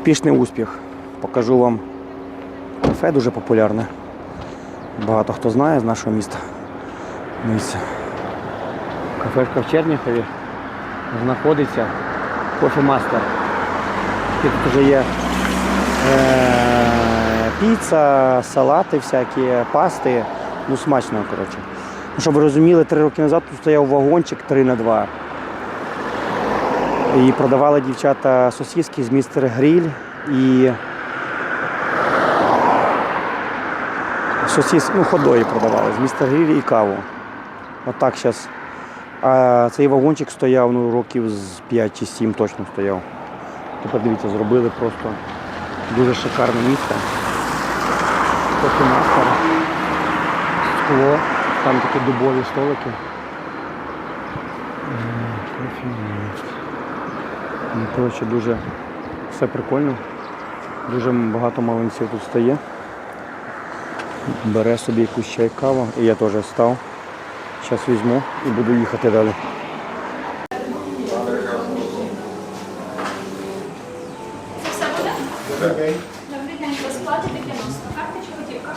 Успішний успіх. Покажу вам кафе дуже популярне. Багато хто знає з нашого міста. Дивіться. Кафешка в Черніхові знаходиться кофемастер. Тут вже є е, піца, салати всякі, пасти. Ну, смачно, коротше. Ну, щоб ви розуміли, три роки назад тут стояв вагончик 3 на 2 І продавали дівчата сосиски з містер Гриль і сосіс, ну, ходої продавали з містер Гриль і каву. Отак зараз. А цей вагончик стояв ну, років з 5 чи 7 точно стояв. Тепер дивіться, зробили просто дуже шикарне місце. Кофемастер, скло, там такі дубові столики. Кофемастер. Ну, Коротше, дуже все прикольно. Дуже багато малинців тут стає. Бере собі якусь чай каву, і я теж став. Зараз візьму і буду їхати далі. Це все буде? Добрий день. Добрий день. По 90. Карта чи готівка?